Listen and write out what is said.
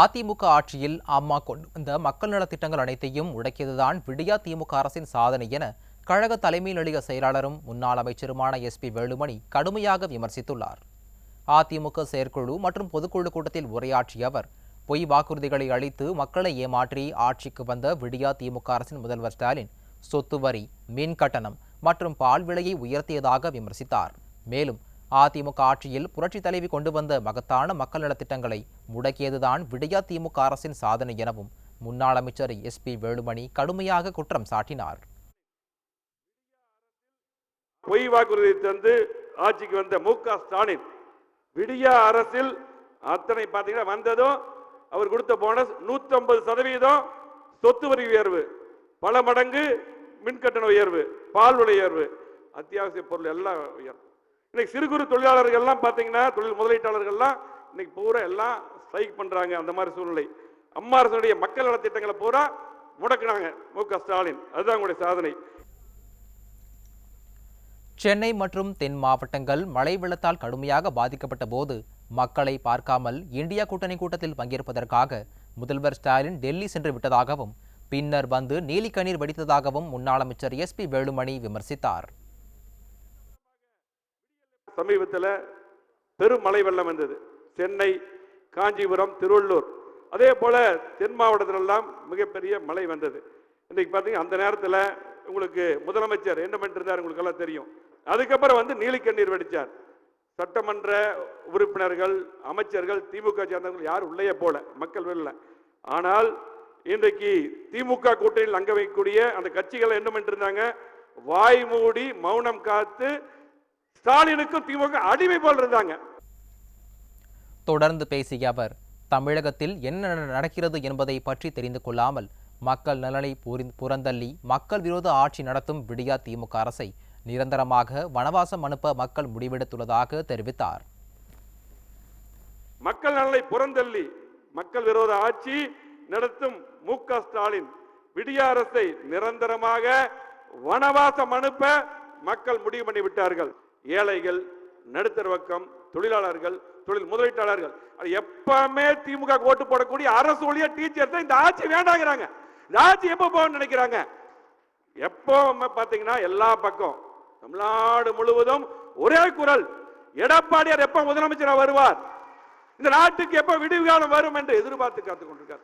அதிமுக ஆட்சியில் அம்மா கொண்டு வந்த மக்கள் நலத்திட்டங்கள் அனைத்தையும் உடைக்கியதுதான் விடியா திமுக அரசின் சாதனை என கழக தலைமை நிலைய செயலாளரும் முன்னாள் அமைச்சருமான எஸ்பி வேலுமணி கடுமையாக விமர்சித்துள்ளார். அதிமுக செயற்குழு மற்றும் பொதுக்குழு கூட்டத்தில் உரையாற்றிய அவர் பொய் வாக்குறுதிகளை அளித்து மக்களை ஏமாற்றி ஆட்சிக்கு வந்த விடியா திமுக அரசின் முதல்வர் ஸ்டாலின் சொத்து வரி மின் கட்டணம் மற்றும் பால் விலையை உயர்த்தியதாக விமர்சித்தார். மேலும் அதிமுக ஆட்சியில் புரட்சித் தலைவி கொண்டு வந்த மகத்தான மக்கள் நலத்திட்டங்களை முடக்கியதுதான் விடியா திமுக அரசின் சாதனை எனவும் முன்னாள் அமைச்சர் எஸ் பி வேலுமணி கடுமையாக குற்றம் சாட்டினார். பொய் வாக்குறுதி தந்து ஆட்சிக்கு வந்த மு க ஸ்டாலின் விடியா அரசில் அத்தனை பார்த்தீங்கன்னா வந்ததும் அவர் கொடுத்த போனஸ் 150% சதவீதம் சொத்து வரி உயர்வு பல மடங்கு மின்கட்டண உயர்வு பால் விலை உயர்வு அத்தியாவசிய பொருள் எல்லாம் உயர்வு இன்னைக்கு சிறு குறு தொழிலாளர்கள் எல்லாம் பார்த்தீங்கன்னா தொழில் முதலீட்டாளர்கள்லாம் இன்னைக்கு பூரா எல்லாம் ஸ்ட்ரைக் பண்றாங்க அந்த மாதிரி சூழ்நிலை. அம்மா அரசனுடைய மக்கள் நலத்திட்டங்களை பூரா முடக்கினாங்க மு க ஸ்டாலின். அதுதான் உங்களுடைய சாதனை. சென்னை மற்றும் தென் மாவட்டங்கள் மழை வெள்ளத்தால் கடுமையாக பாதிக்கப்பட்ட போது மக்களை பார்க்காமல் இந்தியா கூட்டணி கூட்டத்தில் பங்கேற்பதற்காக முதல்வர் ஸ்டாலின் டெல்லி சென்று விட்டதாகவும் பின்னர் வந்து நீலிக்கண்ணீர் வடித்ததாகவும் முன்னாள் அமைச்சர் எஸ்பி வேலுமணி விமர்சித்தார். சமீபத்தில் பெரும் மழை வெள்ளம் வந்தது. சென்னை காஞ்சிபுரம் திருவள்ளூர். அதே போல் தென் மாவட்டத்திலெல்லாம் மிகப்பெரிய மழை வந்தது. இன்றைக்கி பார்த்தீங்கன்னா அந்த நேரத்தில் உங்களுக்கு முதலமைச்சர் என்ன பண்ணிருந்தார் உங்களுக்கு எல்லாம் தெரியும். அதுக்கப்புறம் வந்து நீலிக்கண்ணீர் வெடிச்சார். சட்டமன்ற உறுப்பினர்கள் அமைச்சர்கள் திமுக சேர்ந்தவர்கள் யாரும் உள்ளே போல மக்கள் வெளில. ஆனால் இன்றைக்கு திமுக கூட்டணியில் அங்க வைக்கக்கூடிய அந்த கட்சிகள் என்ன பண்ணிருந்தாங்க வாய் மூடி மௌனம் காத்து ஸ்டாலினுக்கும் திமுக அடிமை போல் இருந்தாங்க. தொடர்ந்து பேசிய அவர் தமிழகத்தில் என்ன நடக்கிறது என்பதை பற்றி தெரிந்து கொள்ளாமல் மக்கள் நலனை புறந்தள்ளி மக்கள் விரோத ஆட்சி நடத்தும் விடியா திமுக அரசை நிரந்தரமாக வனவாசம் அனுப்ப மக்கள் முடிவெடுத்துள்ளதாக தெரிவித்தார். மக்கள் நலனை புறந்தள்ளி மக்கள் விரோத ஆட்சி நடத்தும் மு க ஸ்டாலின் விடிய அரசை நிரந்தரமாக வனவாசம் அனுப்ப மக்கள் முடிவு பண்ணி விட்டார்கள் ஏழைகள் நடுத்தர வக்கம் தொழிலாளர்கள் தொழில் முதலீட்டாளர்கள் அது எப்பவுமே திமுக ஓட்டு போடக்கூடிய அரசு ஒழிய டீச்சர் தான் இந்த ஆட்சி வேண்டாங்கிறாங்க. இந்த ஆட்சி எப்போ போகணும்னு நினைக்கிறாங்க? எப்போ பார்த்தீங்கன்னா எல்லா பக்கம் தமிழ்நாடு முழுவதும் ஒரே குரல் எடப்பாடியார் எப்ப முதலமைச்சராக வருவார்? இந்த நாட்டுக்கு எப்ப விடிவு காலம் வரும் என்று எதிர்பார்த்து காத்துக் கொண்டிருக்கார்.